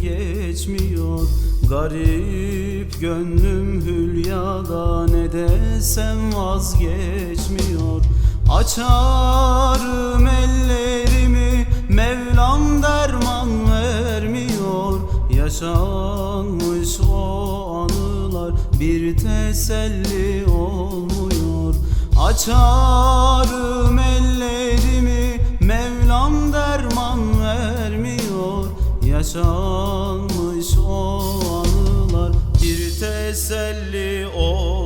geçmiyor. Garip gönlüm hülyada ne desem vazgeçmiyor. Açarım ellerimi Mevlam derman vermiyor. Yaşanmış o anılar bir teselli olmuyor. Açarım ellerimi Yaşanmış o anılar bir teselli olmuyor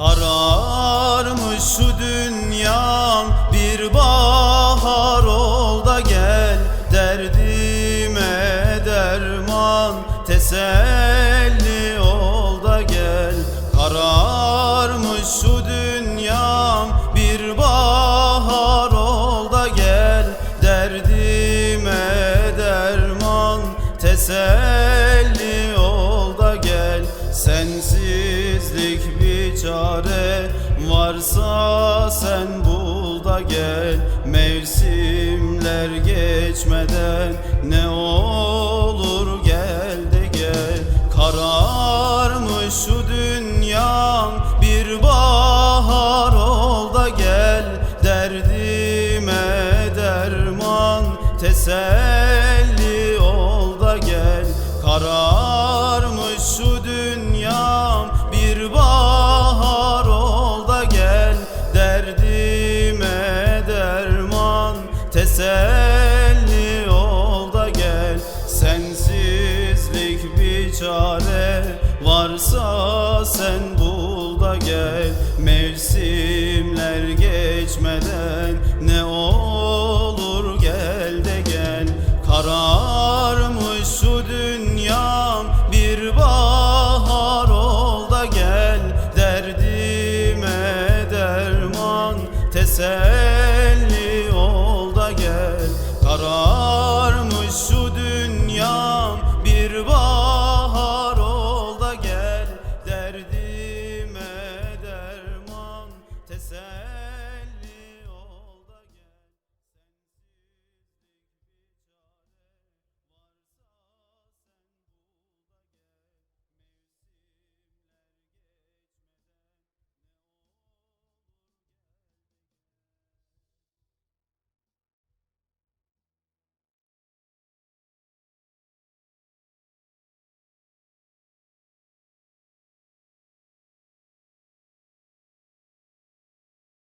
Kararmış şu dünyam bir bahar ol da gel. Derdime derman teselli ol da gel. Kararmış şu dünyam bir bahar ol da gel. Derdime derman teselli ol da gel. Sensizlik çare varsa sen bul da gel. Mevsimler geçmeden ne olur gel de gel. Kararmış şu dünyam bir bahar ol da gel. Derdime derman teselli Sensizlik bir çare varsa sen bul da gel. Mevsimler geçmeden ne olur